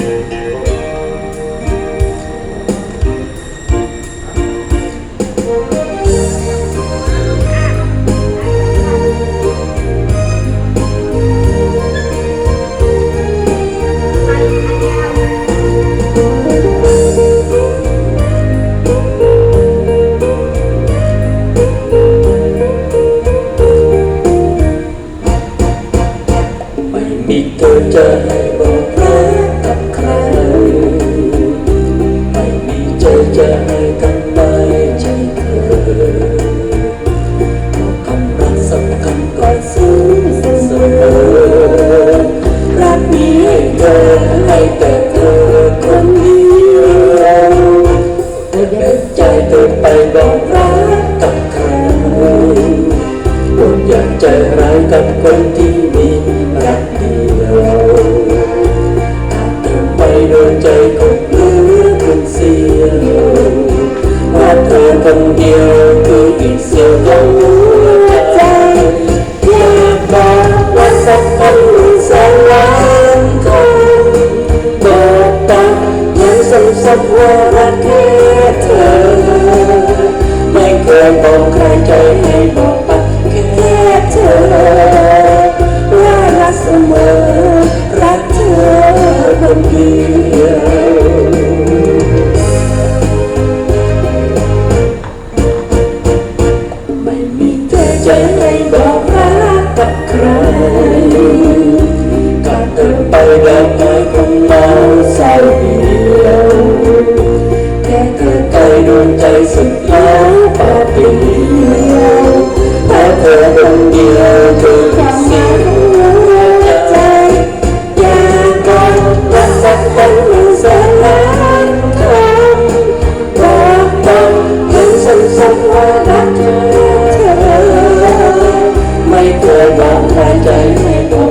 Música ธอคนเดียวคืออีกเสียวของหัวใจอยากบอกว่าสักคนหนึ่งแสนล้านคนบอกตายังสำสักว่ารักแค่เธอ ไม่เคยบอกใครใจให้บอกไปแค่เธอว่ารักเสมอ lời xin thấu ta tình yêu ta thở đồng điều từ xin trái cha con đã sắc thân những giờ lá thơm những sân sông hoa đắt mây cười đón lại trời mây đổ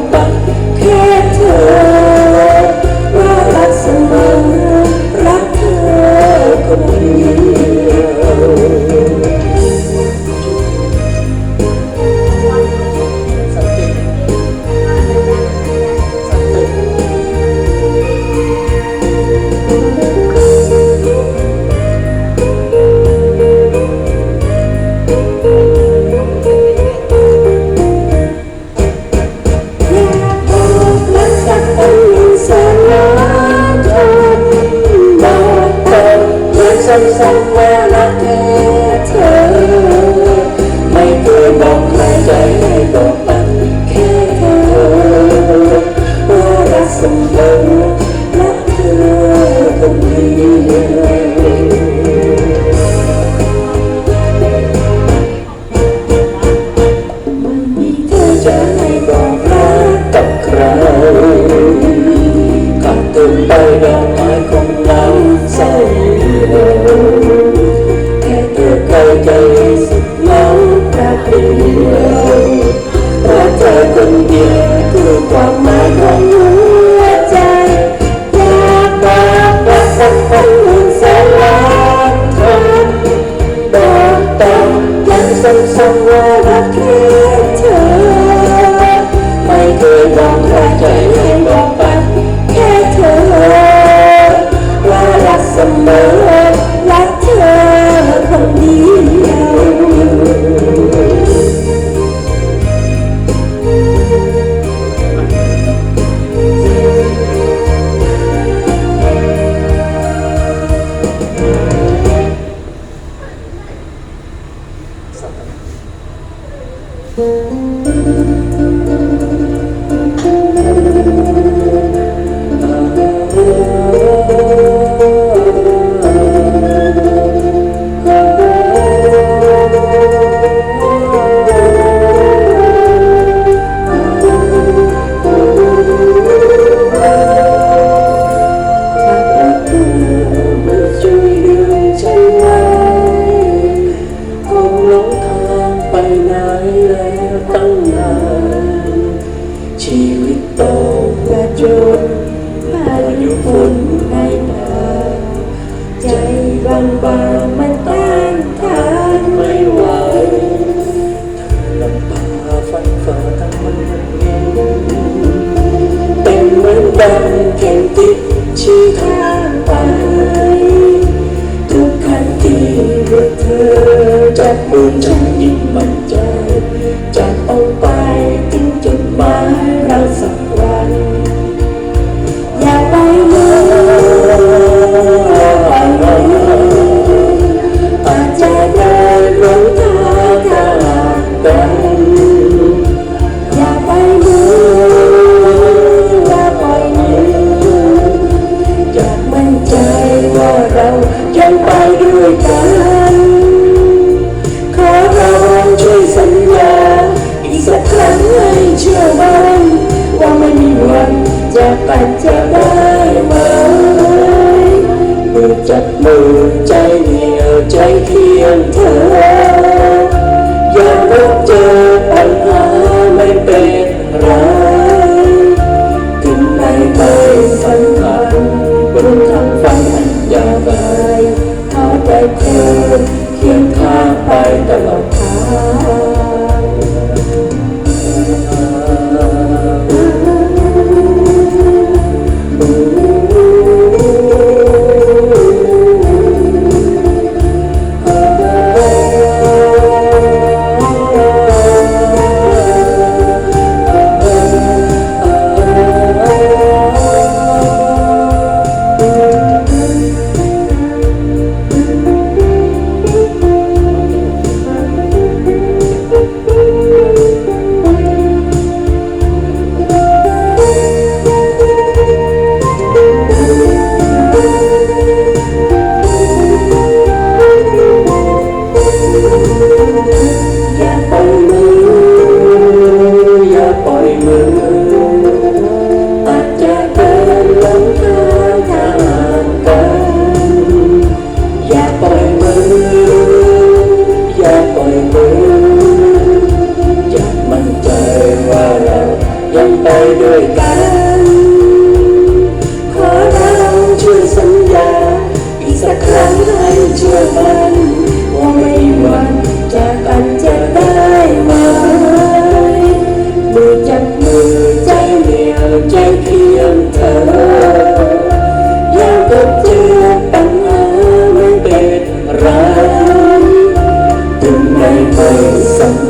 ว่ารักแค่เธอ ไม่เคยองใครเคยลืมมอไปแค่เธอ ว่ารักเสมอ จนพายุฝนในตาใจบางบางมันต้านทานไม่ไหวลำพาฟันฝ่าทั้งมันเป็นเหมือนดังเข็มติชี้ทางไป ทุกครั้งที่เธอจับมือฉันยิ่งมั่นใจจาก ยังเธออยากพบเจอปัญหาไม่เป็นไรถึงไม่ไปสำคัญบนทางฝันอย่าไปลเอาใจเธอเคียงข้างไปตลอด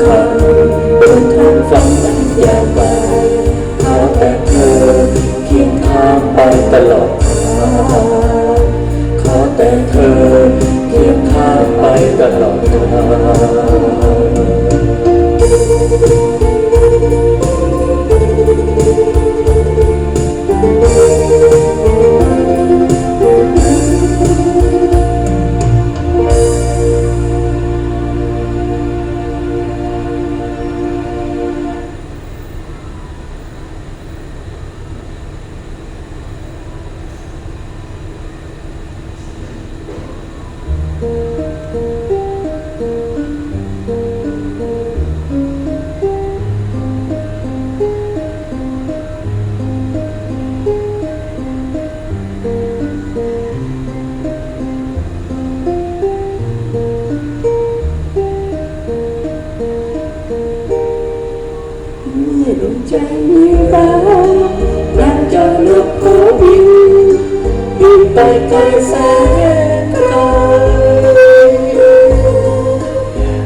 คัญเนทางฝันยาวไปลขอแต่เธอเคียงข้างไปตลอด bay cánh sẽ tôi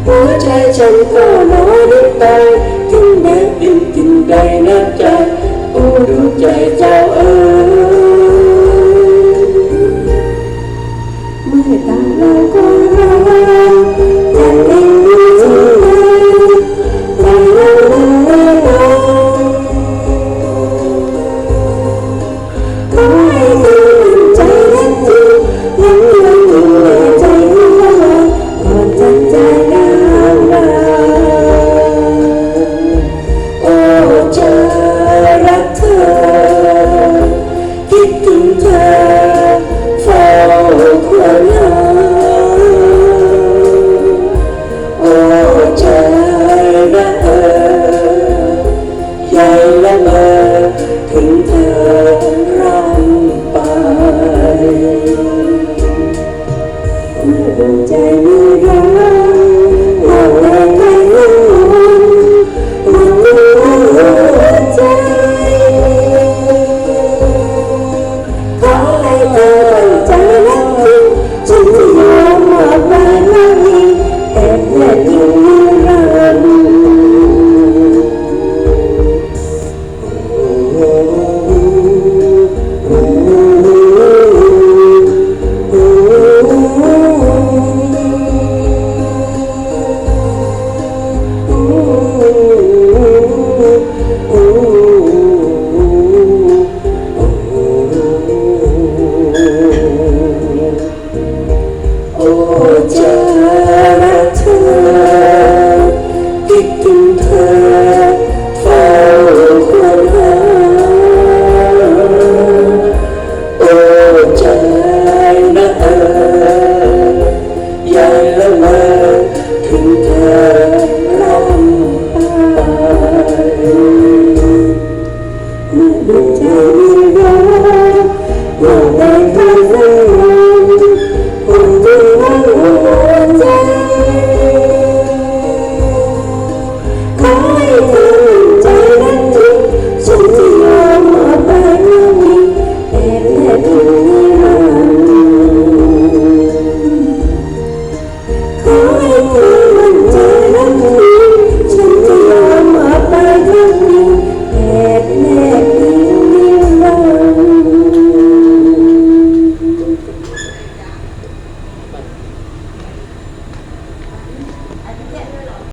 Bố trai chẳng có nói đến tôi Kinh bếp in kinh đầy nát trời U đường trời cháu ơi. Mười tám lâu qua ใจไม่รัก Oh,